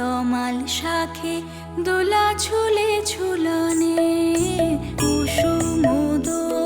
তমাল শাখে দোলা ঝুলে ঝুলনে কুসুম দোলায়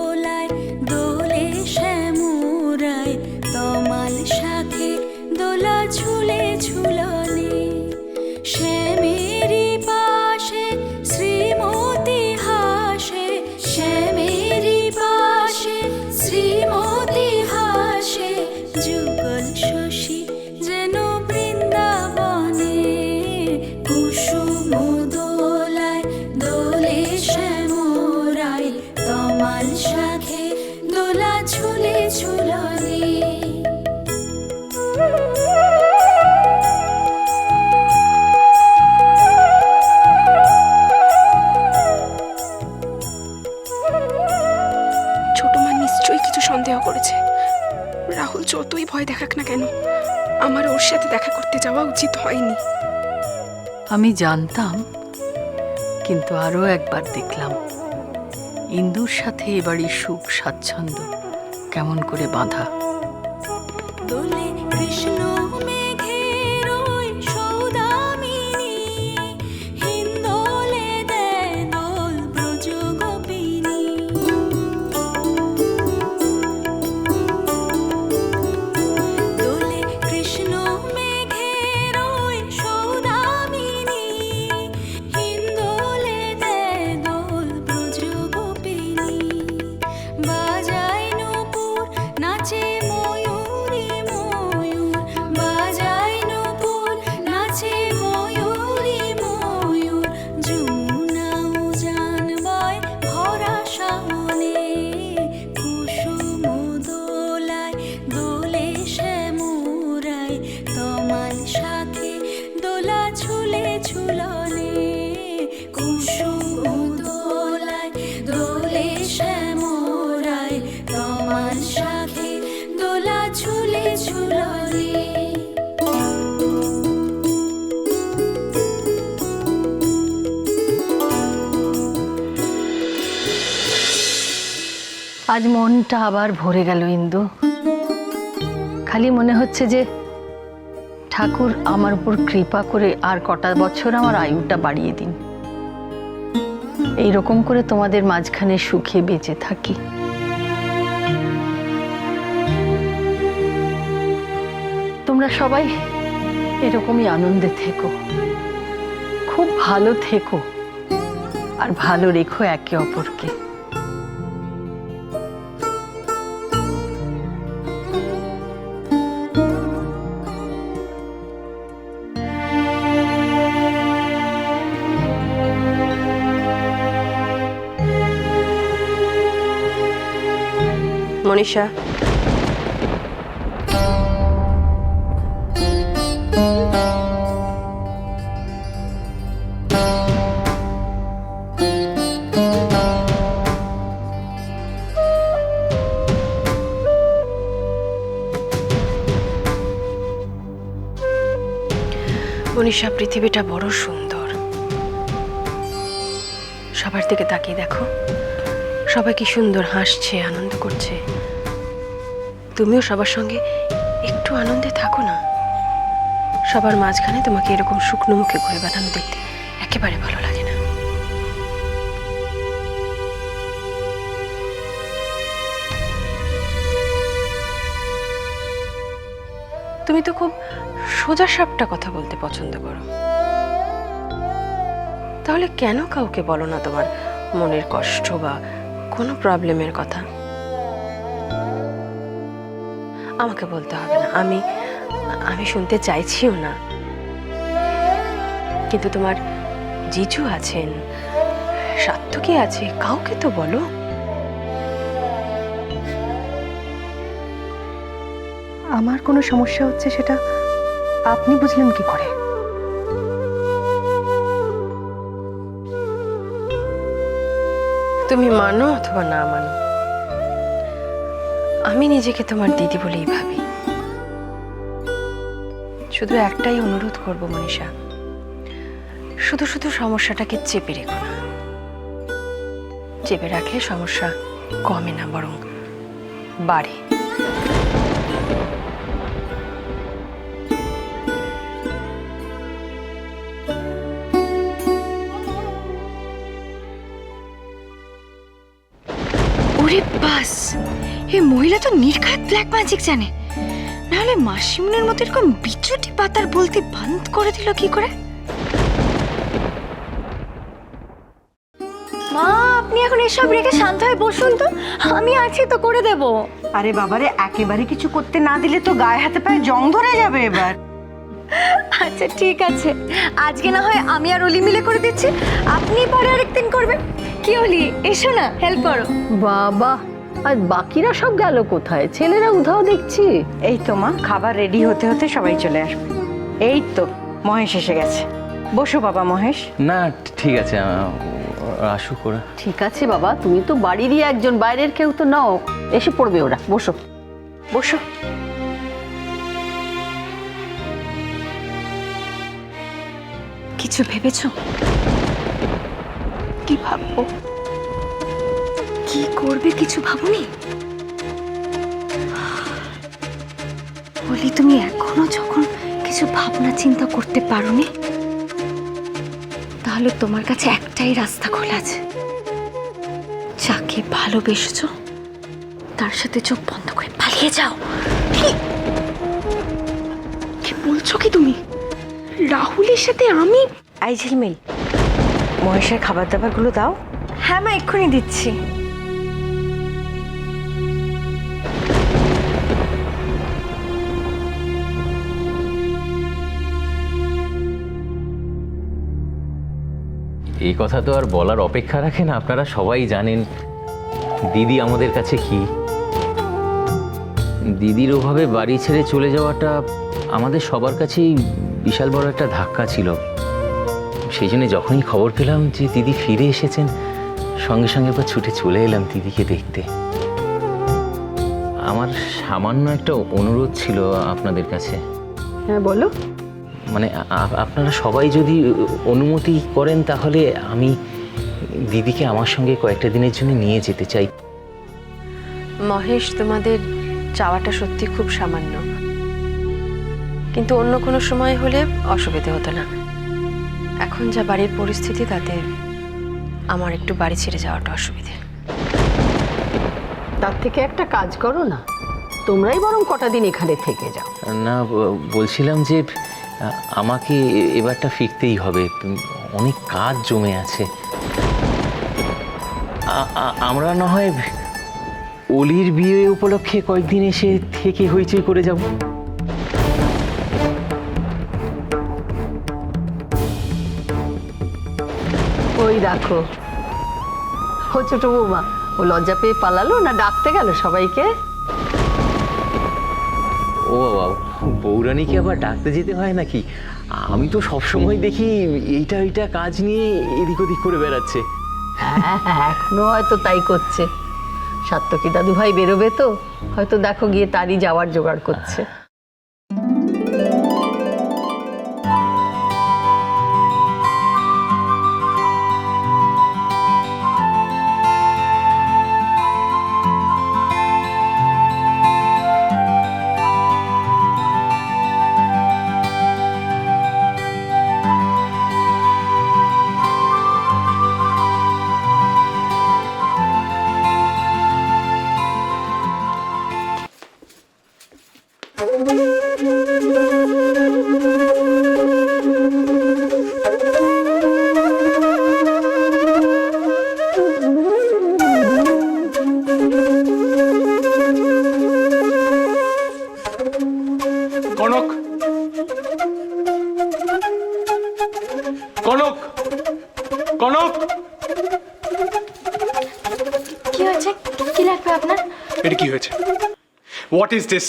সাথে দেখা করতে যাওয়া উচিত হয়নি। আমি জানতাম কিন্তু আরও একবার দেখলাম। ইন্দুর সাথে এবারই সুখ স্বাচ্ছন্দ্য কেমন করে বাঁধা। আজ মনটা আবার ভরে গেল, ইন্দু। খালি মনে হচ্ছে যে ঠাকুর আমার উপর কৃপা করে আর কটা বছর আমার আয়ুটা বাড়িয়ে দিন। এই রকম করে তোমাদের মাঝখানে সুখে বেঁচে থাকি। তোমরা সবাই এরকমই আনন্দে থেকো। খুব ভালো থেকো আর ভালো রেখো একে অপরকে। মনীষা মনীষা, পৃথিবীটা বড় সুন্দর। সবার দিকে তাকিয়ে দেখো। সবাই কি সুন্দর হাসছে, আনন্দ করছে। তুমিও সবার সঙ্গে একটু আনন্দে থাকো না। সবার মাঝখানে তোমাকে এরকম শুকনো মুখে ঘুরে বেড়ানো দেখতে একেবারে ভালো লাগে তুমি তো খুব সোজা সাপটা কথা বলতে পছন্দ করো। তাহলে কেন কাউকে বলো না তোমার মনের কষ্ট বা কোনো প্রবলেমের কথা? আমাকে বলতে হবে না। আমি আমি শুনতে চাইছিও না। কিন্তু তোমার জিজু আছেন সাত্তকী আছে, কাউকে তো বলো। আমার কোনো সমস্যা হচ্ছে সেটা আপনি বুঝলেন কি করে? তুমি মানো অথবা না মানো? আমি নিজেকে তোমার দিদি বলেই ভাবি। শুধু একটাই অনুরোধ করব, মনীষা। শুধু শুধু সমস্যাটাকে চেপে রেখো না। চেপে রাখলে সমস্যা কমে না, বরং বাড়ে। ওরে বাস এই মহিলা তো নির্ঘাত ব্ল্যাক ম্যাজিক জানে। নাহলে মাসিমনের মতো এরকম বিচ্যুতি পাতার বলতে বন্ধ করে দিল কি করে? মা আপনি এখন এসব রেখে শান্ত হয়ে বসুন তো আমি আছি তো করে দেব। আরে বাবারে একেবারে কিছু করতে না দিলে তো গায়ে হাতে পায়ে জং ধরে যাবে এবার। আচ্ছা ঠিক আছে। আজকে না হয় আমি আর অলি মিলে করে দিচ্ছি। আপনি পরে আরেকদিন করবেন। কি অলি এসো না হেল্প করো। বাবা আর বাকিরা সব গেল কোথায়? ছেলেরা উধাও দেখছি। এই তো মা খাবার রেডি হতে হতে সবাই চলে আসবে। এই তো মহেশ এসে গেছে। বসো বাবা মহেশ। না ঠিক আছে আহ, আসুক ওরা ঠিক আছে বাবা তুমি তো বাড়িরই একজন বাইরের কেউ তো নাও। এসে পড়বে ওরা বসো। বসো। কিছু ভেবেছো? কি ভাববো? কি করবে কিছু ভাবনি? বলি, তুমি এখনও যখন কিছু ভাবনা চিন্তা করতে পারোনি, তাহলে তোমার কাছে একটাই রাস্তা খোলা আছে। যাকে ভালোবেসেছো, তার সাথে চোখ বন্ধ করে পালিয়ে যাও। কি? বলছো কি তুমি? রাহুলের সাথে আমি আই মহেশের খাবার দাবারগুলো দাও। হ্যাঁ মা এক্ষুনি দিচ্ছি। এই কথা তো আর বলার অপেক্ষা রাখে না আপনারা সবাই জানেন। দিদি আমাদের কাছে কি? দিদির ওভাবে বাড়ি ছেড়ে চলে যাওয়াটা আমাদের সবার কাছেই বিশাল বড় একটা ধাক্কা ছিল। সেই জন্য যখনই খবর পেলাম যে দিদি ফিরে এসেছেন সঙ্গে সঙ্গে একবার ছুটে চলে এলাম দিদিকে দেখতে। আমার সামান্য একটা অনুরোধ ছিল আপনাদের কাছে। হ্যাঁ বলো। মানে আপনারা সবাই যদি অনুমতি করেন তাহলে আমি দিদিকে আমার সঙ্গে কয়েকটা দিনের জন্য নিয়ে যেতে চাই। মহেশ তোমাদের চাওয়াটা সত্যি খুব সামান্য। কিন্তু অন্য কোনো সময় হলে অসুবিধে হতো না। এখন যা বাড়ির পরিস্থিতি তাতে আমার একটু বাড়ি ছেড়ে যাওয়াটা অসুবিধে। তার থেকে একটা কাজ করো না। তোমরাই বরং কটা দিন এখানে থেকে যাও। না বলছিলাম যে আমাকে এবারটা ফিরতেই হবে। অনেক কাজ জমে আছে। আ- আ- আমরা না হয় অলির বিয়ে উপলক্ষে কয়েকদিন এসে থেকে হইচই করে যাব। ওই দেখো ও ছোট বৌমা ও লজ্জা পেয়ে পালালো না ডাকতে গেল সবাইকে? ও বাবা বৌরানীকে আবার ডাকতে যেতে হয় নাকি? আমি তো সবসময় দেখি এইটা এইটা কাজ নিয়ে এদিক ওদিক করে বেড়াচ্ছে। হ্যাঁ হ্যাঁ, এখনও হয়তো তাই করছে। সাত্তকী দাদু ভাই বেরোবে তো হয়তো দেখো গিয়ে তারই যাওয়ার জোগাড় করছে। এটা কি হয়েছে? হোয়াট ইজ দিস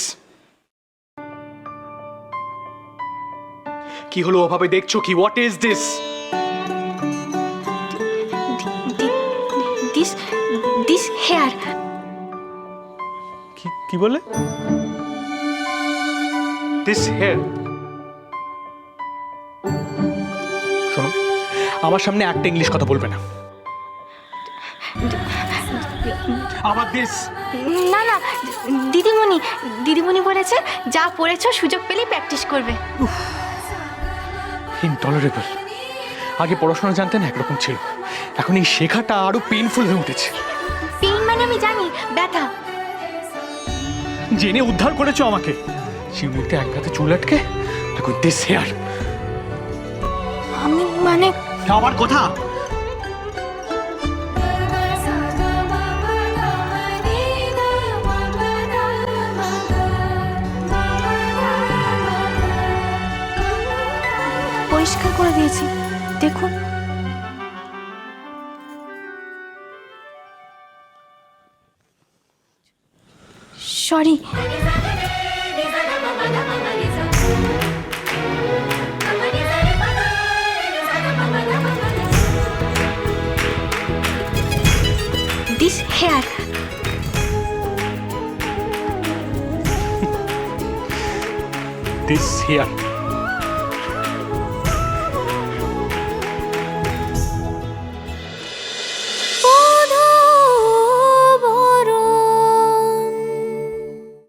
কি হলো ওভাবে দেখছ কি? What is this this this here কি কি বলে? দিস হেয়ার শোনো আমার সামনে একটা ইংলিশ কথা বলবে না। আবার দিস না না দিদিমণি দিদিমণি বলেছে যা পড়েছো সুযোগ পেলেই প্র্যাকটিস করবে। ইনটলারেবল আগে পড়াশোনা জানতেন একরকম ছিল। এখন এই শেখাটা আরও পেইনফুল হয়ে উঠেছে। পেইন মানে আমি জানি ব্যথা। জেনে উদ্ধার করেছ আমাকে। মুহূর্তে এক হাতে চুল আটকে এখন দিস হেয়ার আমি মানে আমার কথা? পরিষ্কার করে দিয়েছি। দেখুন। Sorry. This here this here